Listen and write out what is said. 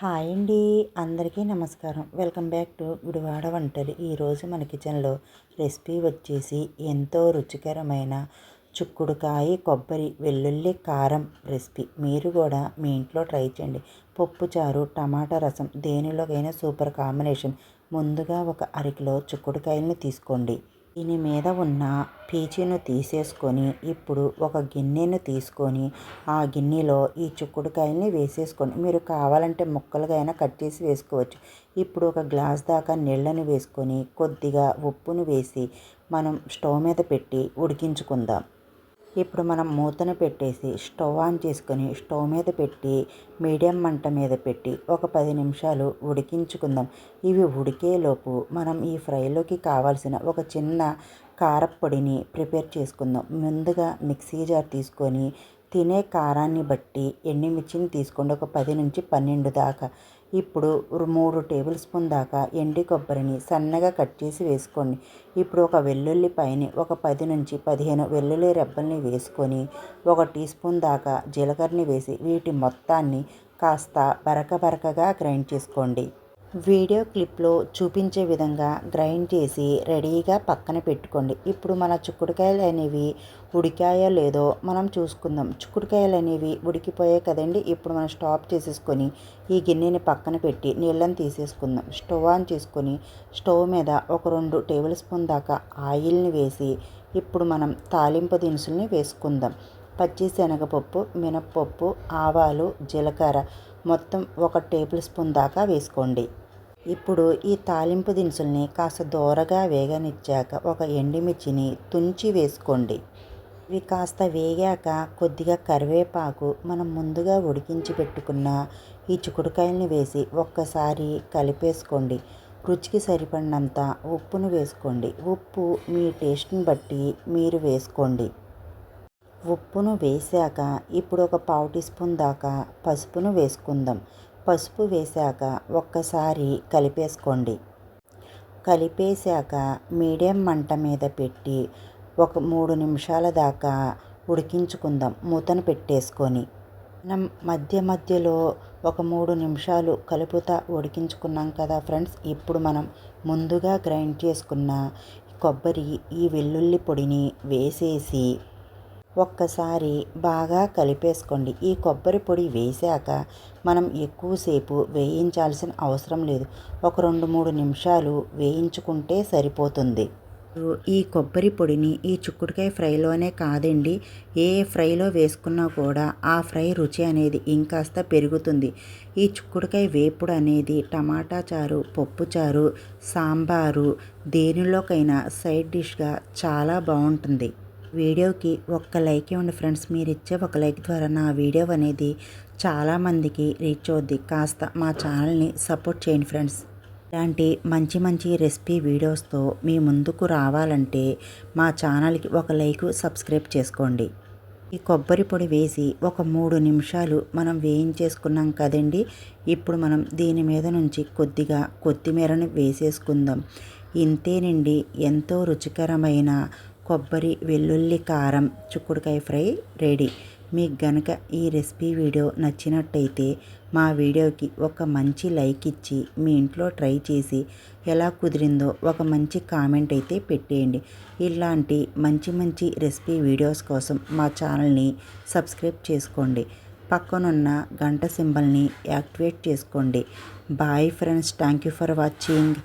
Hi అండి. అందరికీ నమస్కారం. వెల్కమ్ బ్యాక్ టు గుడివాడ వంటలు. ఈరోజు మన కిచెన్లో రెసిపీ వచ్చేసి ఎంతో రుచికరమైన చుక్కుడుకాయ కొబ్బరి వెల్లుల్లి కారం రెసిపీ. మీరు కూడా మీ ఇంట్లో ట్రై చేయండి. పప్పుచారు టమాటా రసం దేనిలోకైనా సూపర్ కాంబినేషన్. ముందుగా ఒక అరకిలో చుక్కుడుకాయలని తీసుకోండి. దీని మీద ఉన్న పీచును తీసేసుకొని ఇప్పుడు ఒక గిన్నెను తీసుకొని ఆ గిన్నెలో ఈ చుక్కుడుకాయల్ని వేసేసుకోండి మీరు కావాలంటే ముక్కలుగా అయినా కట్ చేసి వేసుకోవచ్చు. ఇప్పుడు ఒక గ్లాస్ దాకా నీళ్ళని వేసుకొని కొద్దిగా ఉప్పును వేసి మనం స్టవ్ మీద పెట్టి ఉడికించుకుందాం. ఇప్పుడు మనం మూతను పెట్టేసి స్టవ్ ఆన్ చేసుకొని స్టవ్ మీద పెట్టి మీడియం మంట మీద పెట్టి ఒక పది నిమిషాలు ఉడికించుకుందాం. ఇవి ఉడికేలోపు మనం ఈ ఫ్రైలోకి కావాల్సిన ఒక చిన్న కారప్పొడిని ప్రిపేర్ చేసుకుందాం. ముందుగా మిక్సీ జార్ తీసుకొని తినే కారాన్ని బట్టి ఎండుమిర్చిని తీసుకోండి? ఒక పది నుంచి పన్నెండు దాకా. ఇప్పుడు మూడు టేబుల్ స్పూన్ దాకా ఎండి కొబ్బరిని సన్నగా కట్ చేసి వేసుకోండి. ఇప్పుడు ఒక వెల్లుల్లి పైన ఒక పది నుంచి పదిహేను వెల్లుల్లి రెబ్బల్ని వేసుకొని ఒక టీ స్పూన్ దాకా జీలకర్రని వేసి వీటి మొత్తాన్ని కాస్త బరక బరకగా గ్రైండ్ చేసుకోండి. వీడియో క్లిప్లో చూపించే విధంగా గ్రైండ్ చేసి రెడీగా పక్కన పెట్టుకోండి. ఇప్పుడు మన చిక్కుడుకాయలు అనేవి ఉడికాయో లేదో మనం చూసుకుందాం. చిక్కుడుకాయలు అనేవి ఉడికిపోయాయి కదండి. ఇప్పుడు మనం స్టాప్ చేసేసుకొని ఈ గిన్నెని పక్కన పెట్టి నీళ్ళని తీసేసుకుందాం. స్టవ్ ఆన్ చేసుకొని స్టవ్ మీద ఒక రెండు టేబుల్ స్పూన్ దాకా ఆయిల్ని వేసి ఇప్పుడు మనం తాలింపు దినుసుల్ని వేసుకుందాం. పచ్చిశనగపప్పు మినప్పప్పు ఆవాలు జీలకర్ర మొత్తం ఒక టేబుల్ స్పూన్ దాకా వేసుకోండి. ఇప్పుడు ఈ తాలింపు దినుసుల్ని కాస్త దూరగా వేగనిచ్చాక ఒక ఎండుమిర్చిని తుంచి వేసుకోండి. ఇవి కాస్త వేగాక కొద్దిగా కరివేపాకు మనం ముందుగా ఉడికించి పెట్టుకున్న ఈ చిక్కుడుకాయల్ని వేసి ఒక్కసారి కలిపేసుకోండి. రుచికి సరిపడినంత ఉప్పును వేసుకోండి. ఉప్పు మీ టేస్ట్ని బట్టి మీరు వేసుకోండి. ఉప్పును వేశాక ఇప్పుడు ఒక పావు టీ స్పూన్ దాకా పసుపును వేసుకుందాం. పసుపు వేశాక ఒక్కసారి కలిపేసుకోండి. కలిపేశాక మీడియం మంట మీద పెట్టి ఒక మూడు నిమిషాల దాకా ఉడికించుకుందాం. మూతను పెట్టేసుకొని. మనం మధ్య మధ్యలో ఒక మూడు నిమిషాలు కలుపుతా ఉడికించుకున్నాం కదా ఫ్రెండ్స్. ఇప్పుడు మనం ముందుగా గ్రైండ్ చేసుకున్న కొబ్బరి ఈ వెల్లుల్లి పొడిని వేసేసి ఒక్కసారి బాగా కలిపేసుకోండి. ఈ కొబ్బరి పొడి వేశాక మనం ఎక్కువసేపు వేయించాల్సిన అవసరం లేదు. ఒక రెండు మూడు నిమిషాలు వేయించుకుంటే సరిపోతుంది. ఈ కొబ్బరి పొడిని ఈ చుక్కుడుకాయ ఫ్రైలోనే కాదండి ఏ ఫ్రైలో వేసుకున్నా కూడా ఆ ఫ్రై రుచి అనేది ఇంకాస్త పెరుగుతుంది. ఈ చుక్కుడుకాయ వేపుడు అనేది టమాటా చారు పప్పు చారు సాంబారు దేనిలోకైనా సైడ్ డిష్గా చాలా బాగుంటుంది. వీడియోకి ఒక్క లైక్ ఇవ్వండి ఫ్రెండ్స్ మీరు ఇచ్చే ఒక లైక్ ద్వారా నా వీడియో అనేది చాలామందికి రీచ్ అవుద్ది. కాస్త మా ఛానల్ని సపోర్ట్ చేయండి ఫ్రెండ్స్. ఇలాంటి మంచి మంచి రెసిపీ వీడియోస్తో మీ ముందుకు రావాలంటే మా ఛానల్కి ఒక లైక్ సబ్స్క్రైబ్ చేసుకోండి. ఈ కొబ్బరి పొడి వేసి ఒక మూడు నిమిషాలు మనం వేయించేసుకున్నాం కదండి. ఇప్పుడు మనం దీని మీద నుంచి కొద్దిగా కొత్తిమీరను వేసేసుకుందాం. ఇంతేనండి ఎంతో రుచికరమైన కొబ్బరి వెల్లుల్లి కారం చుక్కుడుకాయ ఫ్రై రెడీ. మీకు గనక ఈ రెసిపీ వీడియో నచ్చినట్టయితే మా వీడియోకి ఒక మంచి లైక్ ఇచ్చి మీ ఇంట్లో ట్రై చేసి ఎలా కుదిరిందో ఒక మంచి కామెంట్ అయితే పెట్టేయండి. ఇలాంటి మంచి మంచి రెసిపీ వీడియోస్ కోసం మా ఛానల్ని సబ్స్క్రైబ్ చేసుకోండి. పక్కనున్న గంట సింబల్ని యాక్టివేట్ చేసుకోండి. Bye friends thank you for watching.